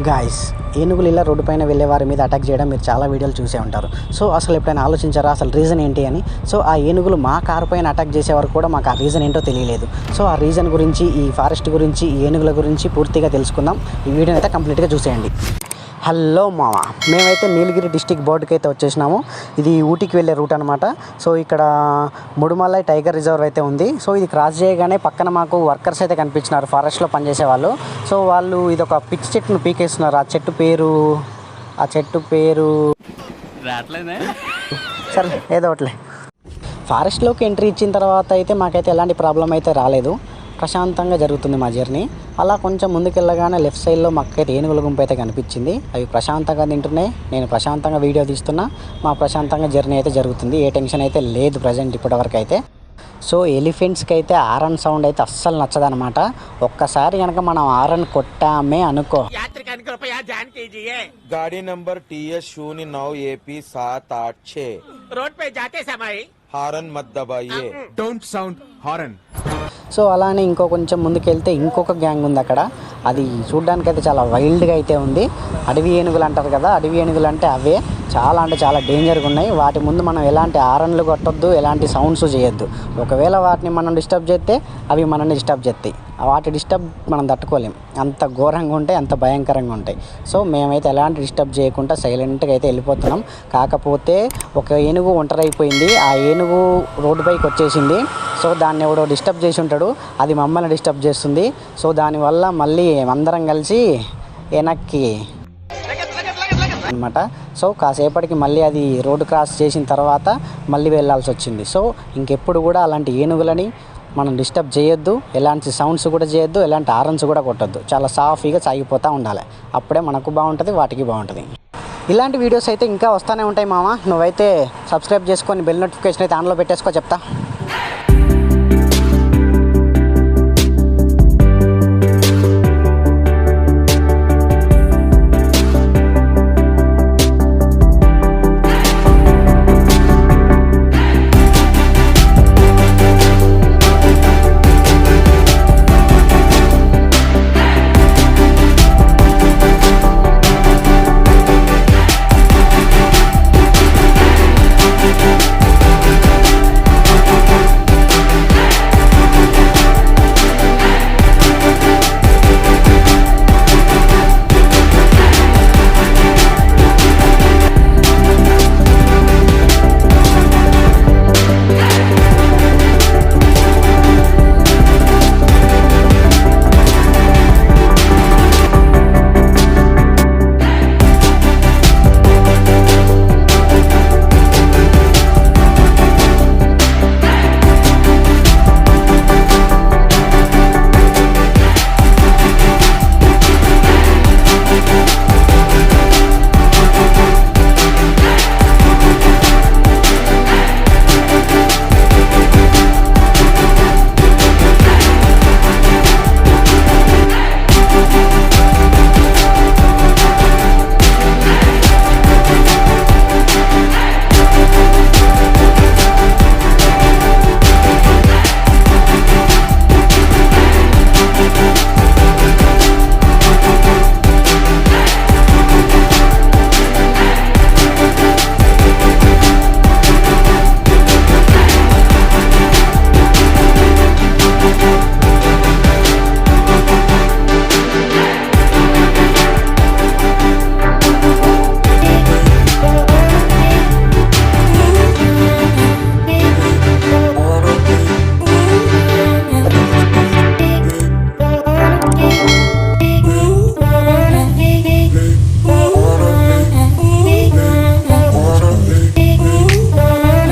Guys ఏనుగులు ఇలా road పైన వెళ్ళే వారి మీద అటాక్ చేయడం మీరు చాలా వీడియోలు చూసే ఉంటారు. సో అసలు ఎప్పుడైనా ఆలోచించారా? అసలు రీజన్ ఏంటి అని? సో ఆ ఏనుగులు మా కారు పైన అటాక్ చేసేవారు కూడా మాకు ఆ రీజన్ ఏంటో తెలియలేదు. సో ఆ రీజన్ గురించి ఈ ఫారెస్ట్ గురించి ఈ ఏనుగుల గురించి పూర్తిగా తెలుసుకుందాం. ఈ వీడియోని అయితే కంప్లీట్గా చూసేయండి. హలో మామ మేమైతే నీలగిరి డిస్టిక్ బోర్డుకి అయితే వచ్చేసినాము. ఇది ఊటీకి వెళ్ళే రూట్ అనమాట సో ఇక్కడ ముడుమలై టైగర్ రిజర్వ్ అయితే ఉంది. సో ఇది క్రాస్ చేయగానే పక్కన మాకు వర్కర్స్ అయితే కనిపించినారు ఫారెస్ట్లో పనిచేసే వాళ్ళు. సో వాళ్ళు ఇది ఒక పిచ్ చెట్టును పీకేస్తున్నారు. ఆ చెట్టు పేరు ఆ చెట్టు పేరు సరే ఏదో ఒకటిలే. ఫారెస్ట్లోకి ఎంట్రీ ఇచ్చిన తర్వాత అయితే మాకైతే ఎలాంటి ప్రాబ్లం అయితే రాలేదు. ప్రశాంతంగా జరుగుతుంది మా జర్నీ అలా కొంచెం ముందుకెళ్ళగానే లెఫ్ట్ సైడ్లో మాకైతే ఏనుగుల గుంపు అయితే కనిపించింది అవి ప్రశాంతంగా తింటున్నాయి నేను ప్రశాంతంగా వీడియో తీస్తున్నా మా ప్రశాంతంగా జర్నీ అయితే జరుగుతుంది ఏ టెన్షన్ అయితే లేదు ప్రజెంట్ ఇప్పటివరకు అయితే సో ఎలిఫెంట్స్కి అయితే ఆరన్ సౌండ్ అయితే అస్సలు నచ్చదనమాట ఒక్కసారి కనుక మనం ఆరన్ కొట్టామే అనుకో यात्रिकांनी कृपया ध्यान कीजिए गाड़ी नंबर टी एस शून्य नौ ए पी सात आठ छः रोड पे जाते समय हारन मत दबाइए డోంట్ సౌండ్ హారన్ సో అలానే ఇంకో కొంచెం ముందుకెళ్తే ఇంకొక గ్యాంగ్ ఉంది అక్కడ. అది చూడ్డానికైతే చాలా వైల్డ్గా అయితే ఉంది. అడవి ఏనుగులు అంటారు కదా అడవి ఏనుగులు అంటే అవే. చాలా అంటే చాలా డేంజర్గా ఉన్నాయి. వాటి ముందు మనం ఎలాంటి ఆరన్లు కొట్టొద్దు ఎలాంటి సౌండ్స్ చేయొద్దు. ఒకవేళ వాటిని మనం డిస్టర్బ్ చేస్తే అవి మనల్ని డిస్టర్బ్ చేస్తాయి. వాటి డిస్టర్బ్ మనం తట్టుకోలేం. అంత ఘోరంగా ఉంటాయి అంత భయంకరంగా ఉంటాయి. సో మేమైతే ఎలాంటి డిస్టర్బ్ చేయకుండా సైలెంట్గా అయితే వెళ్ళిపోతున్నాం. కాకపోతే ఒక ఏనుగు ఒంటరైపోయింది. ఆ ఏనుగు రోడ్డు పైకి వచ్చేసింది. సో దాన్ని ఎవడో డిస్టర్బ్ చేసి ఉంటాడు అది మమ్మల్ని డిస్టర్బ్ చేస్తుంది. సో దానివల్ల మళ్ళీ అందరం కలిసి వెనక్కి అనమాట సో కాసేపటికి మళ్ళీ అది రోడ్డు క్రాస్ చేసిన తర్వాత మళ్ళీ వెళ్ళాల్సి వచ్చింది. సో ఇంకెప్పుడు కూడా అలాంటి ఏనుగులని మనం డిస్టర్బ్ చేయొద్దు ఎలాంటి సౌండ్స్ కూడా చేయొద్దు ఎలాంటి ఆరన్స్ కూడా కొట్టద్దు. చాలా సాఫీగా సాగిపోతూ ఉండాలి. అప్పుడే మనకు బాగుంటుంది వాటికి బాగుంటుంది. ఇలాంటి వీడియోస్ అయితే ఇంకా వస్తూనే ఉంటాయి మామ నువ్వైతే సబ్స్క్రైబ్ చేసుకొని బెల్ నోటిఫికేషన్ అయితే ఆన్లో పెట్టేసుకో చెప్తా.